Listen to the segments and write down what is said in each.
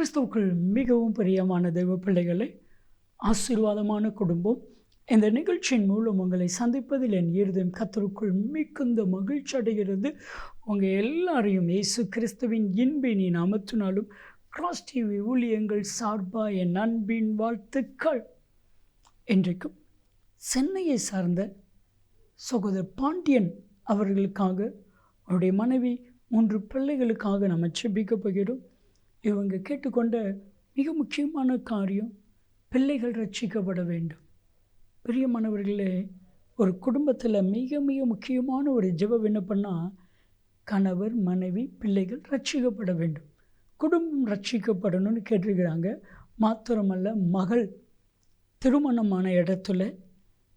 கிறிஸ்துவுக்குள் மிகவும் பிரியமான தெய்வ பிள்ளைகளை ஆசீர்வாதமான குடும்பம் இந்த நிகழ்ச்சியின் மூலம் உங்களை சந்திப்பதில் என் இருதயம் கத்தருக்குள் மிகுந்த மகிழ்ச்சி அடைகிறது. உங்கள் எல்லாரையும் இயேசு கிறிஸ்துவின் இன்பினி நாமத்தினாலும் கிராஸ் டிவி ஊழியங்கள் சார்பாக என் அன்பின் வாழ்த்துக்கள். இன்றைக்கும் சென்னையை சார்ந்த சகோதரர் பாண்டியன் அவர்களுக்காக அவருடைய மனைவி மூன்று பிள்ளைகளுக்காக நம்ம செபிக்க போகிறோம். இவங்க கேட்டுக்கொண்ட மிக முக்கியமான காரியம் பிள்ளைகள் ரட்சிக்கப்பட வேண்டும். பிரியமானவர்களே ஒரு குடும்பத்தில் மிக மிக முக்கியமான ஒரு ஜெப விண்ணப்பம்னா கணவர் மனைவி பிள்ளைகள் ரட்சிக்கப்பட வேண்டும். குடும்பம் ரட்சிக்கப்படணும்னு கேட்டிருக்கிறாங்க. மாத்திரமல்ல மகள் திருமணமான இடத்துல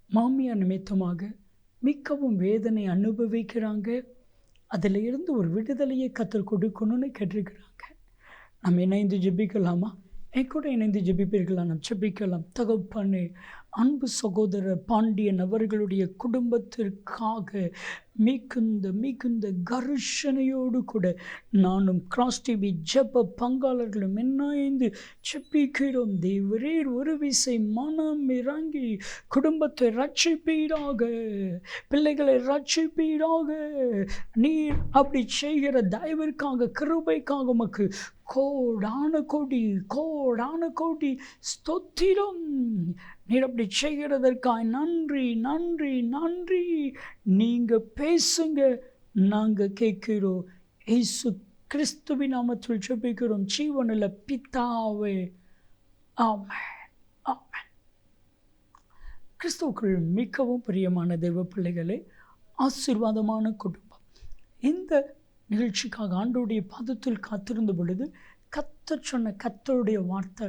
மாமியார் நிமித்தமாக மிக்கவும் வேதனை அனுபவிக்கிறாங்க. அதில் இருந்து ஒரு விடுதலையை கற்றுக் கொடுக்கணும்னு கேட்டிருக்கிறாங்க. நம்ம இணைந்து ஜெபிக்கலாமா? என் கூட இணைந்து ஜெபிப்பீர்களா? நாம் ஜெபிக்கலாம். தகப்பனே அன்பு சகோதரர் பாண்டியன் அவர்களுடைய குடும்பத்திற்காக மிகுந்த மிகுந்த கர்ஷனையோடு கூட நானும் கிராஸ் டிவி ஜப்ப பங்காளர்களும் இணைந்து செப்பிக்கிறோம் தேவரீர் ஒரு விசை மனம் இறங்கி குடும்பத்தை ரட்சிப்பீராக பிள்ளைகளை ரட்சிப்பீராக. நீர் அப்படி செய்கிற தயவிற்காக கிருபைக்காக உமக்கு கோடான கோடி கோடான கோடி ஸ்தோத்திரம். நீர் அப்படி செய்கிறதற்காக நன்றி நன்றி நன்றி. நீங்கள் பேசுங்க நாங்கள் கேட்கிறோம். இயேசு கிறிஸ்துவின் நாமத்தில் செபிக்கிறோம் ஜீவனில் பித்தாவே ஆமென் ஆமென். கிறிஸ்துவுக்குள் மிகவும் பிரியமான தெய்வ பிள்ளைகளே ஆசீர்வாதமான குடும்பம். இந்த நிகழ்ச்சிக்காக ஆண்டோடைய பாதத்தில் காத்திருந்த பொழுது கத்த சொன்ன கத்தருடைய வார்த்தை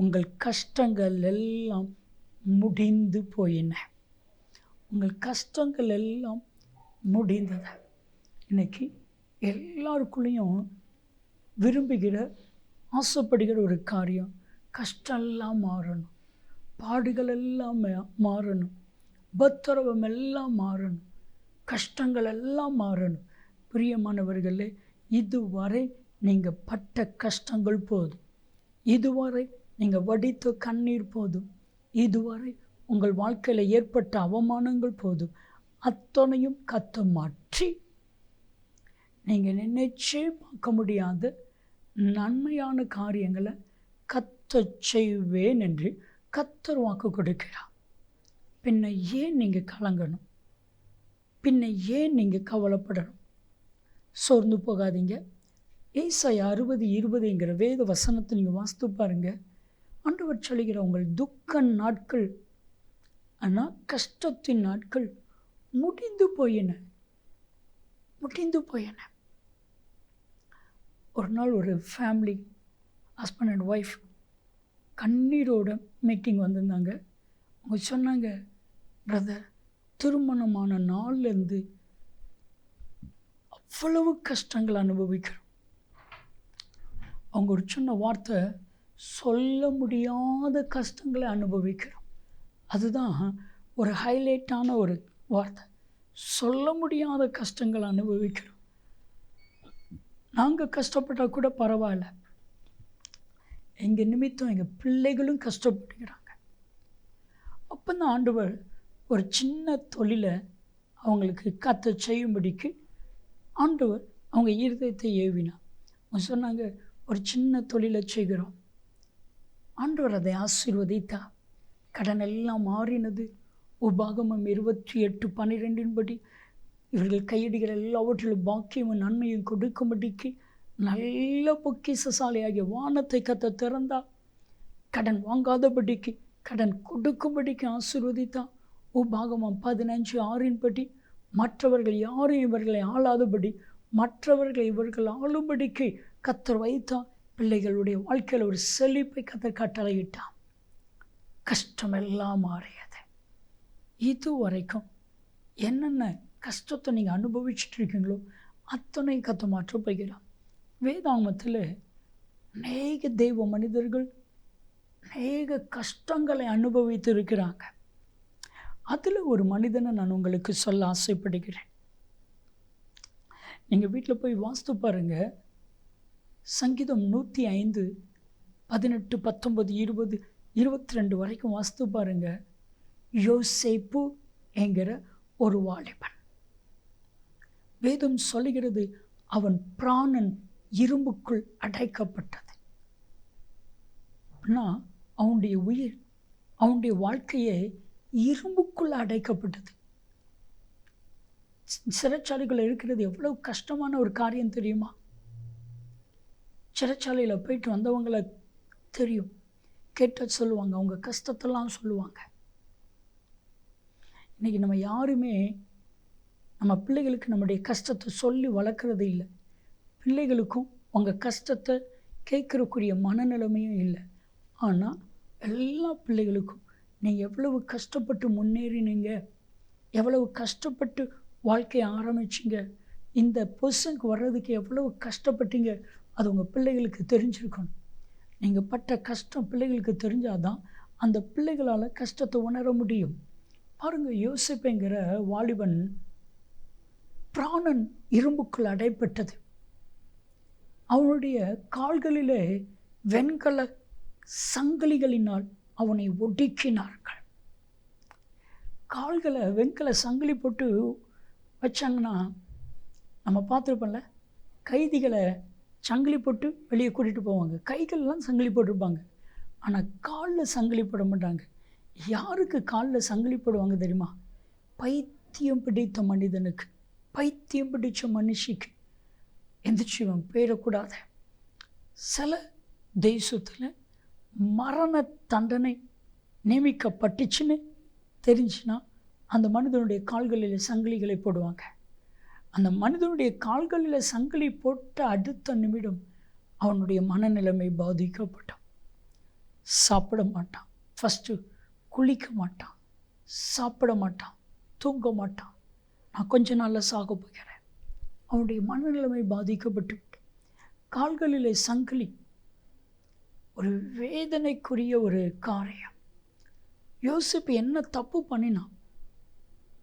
உங்கள் கஷ்டங்கள் எல்லாம் முடிந்து போயின. உங்கள் கஷ்டங்கள் எல்லாம் முடிந்தது இன்னைக்கு எல்லாருக்குள்ளேயும் விரும்புகிற ஆசைப்படுகிற ஒரு காரியம் கஷ்டம்லாம் மாறணும். பாடுகள் எல்லாம் மாறணும். பத்தரவம் எல்லாம் மாறணும். கஷ்டங்கள் எல்லாம் மாறணும். பிரியமானவர்களே இதுவரை நீங்கள் பட்ட கஷ்டங்கள் போதும். இதுவரை நீங்கள் வடித்த கண்ணீர் போதும். இதுவரை உங்கள் வாழ்க்கையில் ஏற்பட்ட அவமானங்கள் போதும். அத்தனையும் கத்த மாற்றி. நீங்கள் நினைச்சே பார்க்க முடியாத நன்மையான காரியங்களை கத்த செய்வேன் என்று கத்தர் வாக்கு கொடுக்கிறார். பின்ன ஏன் நீங்கள் கலங்கணும்? பின்ன ஏன் நீங்கள் கவலைப்படணும்? சோர்ந்து போகாதீங்க. ஏசாய் அறுபது இருபதுங்கிற வேத வசனத்தை நீங்கள் வாசித்து பாருங்கள் ஆண்டவர் சொல்லுகிற உங்கள் துக்க நாட்கள் ஆனால் கஷ்டத்தின் நாட்கள் முடிந்து போயின. முடிந்து போயின. ஒரு நாள் ஒரு ஃபேமிலி ஹஸ்பண்ட் அண்ட் ஒய்ஃப் கண்ணீரோட மீட்டிங் வந்திருந்தாங்க. அவங்க சொன்னாங்க பிரதர் திருமணமான நாள்லேருந்து அவ்வளவு கஷ்டங்கள் அனுபவிக்கிறோம். அவங்க ஒரு சின்ன வார்த்தை சொல்ல முடியாத கஷ்டங்களை அனுபவிக்கிறோம். அதுதான் ஒரு ஹைலைட்டான ஒரு வார்த்தை. சொல்ல முடியாத கஷ்டங்களை அனுபவிக்கிறோம். நாங்கள் கஷ்டப்பட்டால் கூட பரவாயில்ல. எங்கள் நிமித்தம் எங்கள் பிள்ளைகளும் கஷ்டப்படுகிறாங்க. அப்போ தான் ஆண்டவர் ஒரு சின்ன தொழிலை அவங்களுக்கு கத்த செய்யும்படிக்கு ஆண்டவர் அவங்க இருதயத்தை ஏவினா அவங்க சொன்னாங்க ஒரு சின்ன தொழிலை செய்கிறோம். ஆண்டவர் அதை ஆசீர்வதித்தா கடன் எல்லாம் மாறினது. உபாகமம் இருபத்தி எட்டு பன்னிரெண்டின்படி இவர்கள் கையடிகள் எல்லாவற்றிலும் பாக்கியமும் நன்மையும் கொடுக்கும்படிக்கு நல்ல பொக்கிசசாலியாகிய வானத்தை கத்த திறந்தா கடன் வாங்காதபடிக்கு கடன் கொடுக்கும்படிக்கு ஆசீர்வதித்தான் உபாகமம் பதினஞ்சு ஆறின்படி மற்றவர்கள் யாரும் இவர்களை ஆளாதபடி மற்றவர்களை இவர்கள் ஆளும்படிக்கு கத்தர் வைத்தான் பிள்ளைகளுடைய வாழ்க்கையில் ஒரு செழிப்பை கதை கட்டளையிட்டான் கஷ்டமெல்லாம் மாறியது. இது வரைக்கும் என்னென்ன கஷ்டத்தை நீங்கள் அனுபவிச்சுட்டு இருக்கீங்களோ அத்தனை கத்தை மாற்ற போகிறான் வேதாங்கத்தில் அநேக தெய்வ மனிதர்கள் அநேக கஷ்டங்களை அனுபவித்து இருக்கிறாங்க. அதில் ஒரு மனிதனை நான் உங்களுக்கு சொல்ல ஆசைப்படுகிறேன். நீங்கள் வீட்டில் போய் வாஸ்து பாருங்கள் சங்கீதம் நூற்றி ஐந்து பதினெட்டு பத்தொன்பது இருபது இருபத்தி ரெண்டு வரைக்கும் வாஸ்து பாருங்க. யோசேப்பு என்கிற ஒரு வாலிபன். வேதம் சொல்லுகிறது அவன் பிராணன் இரும்புக்குள் அடைக்கப்பட்டது. அப்படின்னா அவனுடைய உயிர் அவனுடைய வாழ்க்கையே இரும்புக்குள் அடைக்கப்பட்டது. சிறைச்சாலைகள் இருக்கிறது எவ்வளவு கஷ்டமான ஒரு காரியம் தெரியுமா? சிறைச்சாலையில் போயிட்டு வந்தவங்களை தெரியும். கேட்ட சொல்லுவாங்க அவங்க கஷ்டத்தெல்லாம் சொல்லுவாங்க. இன்றைக்கி நம்ம யாருமே நம்ம பிள்ளைகளுக்கு நம்முடைய கஷ்டத்தை சொல்லி வளர்க்குறது இல்லை. பிள்ளைகளுக்கும் உங்கள் கஷ்டத்தை கேட்குறக்குரிய மனநிலைமையும் இல்லை. ஆனால் எல்லா பிள்ளைகளுக்கும் நீங்கள் எவ்வளவு கஷ்டப்பட்டு முன்னேறினீங்க எவ்வளவு கஷ்டப்பட்டு வாழ்க்கையை ஆரம்பிச்சிங்க இந்த பொசிஷனுக்கு வர்றதுக்கு எவ்வளவு கஷ்டப்பட்டீங்க அது உங்கள் பிள்ளைகளுக்கு தெரிஞ்சிருக்கணும். நீங்கள் பட்ட கஷ்டம் பிள்ளைகளுக்கு தெரிஞ்சாதான் அந்த பிள்ளைகளால் கஷ்டத்தை உணர முடியும். பாருங்கள் யோசிப்புங்கிற வாலிபன் பிராணன் இரும்புக்குள் அடைப்பட்டது அவனுடைய கால்களிலே வெண்கல சங்கிலிகளினால் அவனை ஒடுக்கினார்கள். கால்களை வெண்கல சங்கிலி போட்டு வச்சாங்கன்னா நம்ம பார்த்துருப்போம்ல கைதிகளை சங்கிலி போட்டு வெளியே கூட்டிகிட்டு போவாங்க. கைகளெல்லாம் சங்கிலி போட்டிருப்பாங்க. ஆனால் காலில் சங்கிலி போட மாட்டாங்க. யாருக்கு காலில் சங்கிலி போடுவாங்க தெரியுமா? பைத்தியம் பிடித்த மனிதனுக்கு. பைத்தியம் பிடித்த மனுஷிக்கு. எந்திரிச்சு இவன் சில தேசத்தில் மரண தண்டனை நியமிக்கப்பட்டுச்சுன்னு தெரிஞ்சுன்னா அந்த மனிதனுடைய கால்களில் சங்கிலிகளை போடுவாங்க. அந்த மனிதனுடைய கால்களில் சங்கிலி போட்ட அடுத்த நிமிடம் அவனுடைய மனநிலைமை பாதிக்கப்பட்டான். சாப்பிட மாட்டான். ஃபஸ்ட்டு குளிக்க மாட்டான். சாப்பிட மாட்டான். தூங்க மாட்டான். நான் கொஞ்ச நாளில் சாக போகிறேன். அவனுடைய மனநிலைமை பாதிக்கப்பட்டு கால்களிலே சங்கிலி ஒரு வேதனைக்குரிய ஒரு காரியம். யோசிப்பு என்ன தப்பு பண்ணினான்?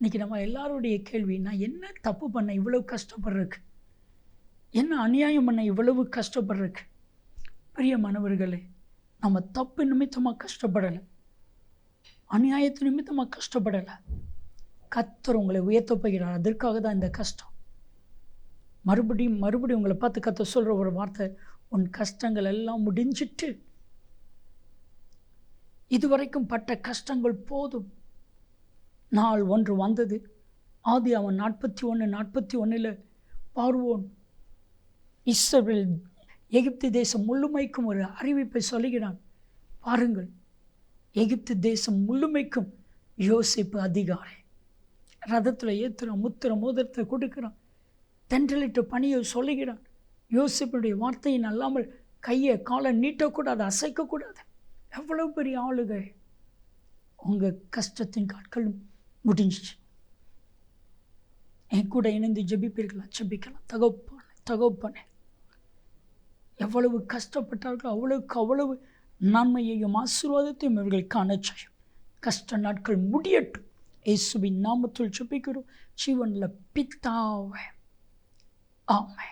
இன்னைக்கு நம்ம எல்லாருடைய கேள்வி நான் என்ன தப்பு பண்ண இவ்வளவு கஷ்டப்படுறதுக்கு? என்ன அநியாயம் பண்ண இவ்வளவு கஷ்டப்படுறதுக்கு? பெரிய மாணவர்களே நம்ம தப்பு நிமித்தமாக கஷ்டப்படலை. அநியாயத்து நிமித்தமாக கஷ்டப்படலை. கத்தர் உங்களை உயர்த்த போகிறார். அதற்காக தான் இந்த கஷ்டம். மறுபடியும் மறுபடியும் உங்களை பார்த்து கத்த சொல்கிற ஒரு வார்த்தை உன் கஷ்டங்கள் எல்லாம் முடிஞ்சிட்டு இதுவரைக்கும் பட்ட கஷ்டங்கள் போதும். நாள் ஒன்று வந்தது. ஆதி அவன் நாற்பத்தி ஒன்று நாற்பத்தி ஒன்றில் பார்வோன் இஸ்ரேல் எகிப்து தேசம் முழுமைக்கும் ஒரு அறிவிப்பை சொல்லுகிறான். பாருங்கள் எகிப்து தேசம் முழுமைக்கும் யோசிப்பு அதிகாரி. ரதத்தில் ஏற்றுறான் முத்திர மோதிரத்தை கொடுக்குறான். தென்றலிட்டு பணியை சொல்லுகிறான். யோசிப்பினுடைய வார்த்தையின் அல்லாமல் கையை காலை நீட்டக்கூடாது அசைக்கக்கூடாது. எவ்வளோ பெரிய ஆளுகை உங்கள் கஷ்டத்தின் காட்களும் முடிஞ்சிச்சு. என் கூட இணைந்து ஜெபிப்பீர்களா? ஜபிக்கலாம். தகப்பானே தகப்பானே எவ்வளவு கஷ்டப்பட்டார்களோ அவ்வளவுக்கு அவ்வளவு நன்மையையும் ஆசீர்வாதத்தையும் இவர்கள் காண செய்யும். கஷ்ட நாட்கள் முடியட்டும். இயேசுவின் நாமத்தில் ஜபிக்கிறோம். ஜீவனில் பித்தாவே ஆமை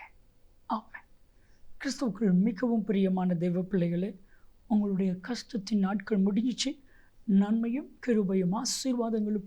ஆமை கிறிஸ்துவுக்குள் மிகவும் பிரியமான தெய்வ பிள்ளைகளே உங்களுடைய கஷ்டத்தின் நாட்கள் முடிஞ்சிச்சு. நன்மையும் கிருபையும் ஆசீர்வாதங்களும்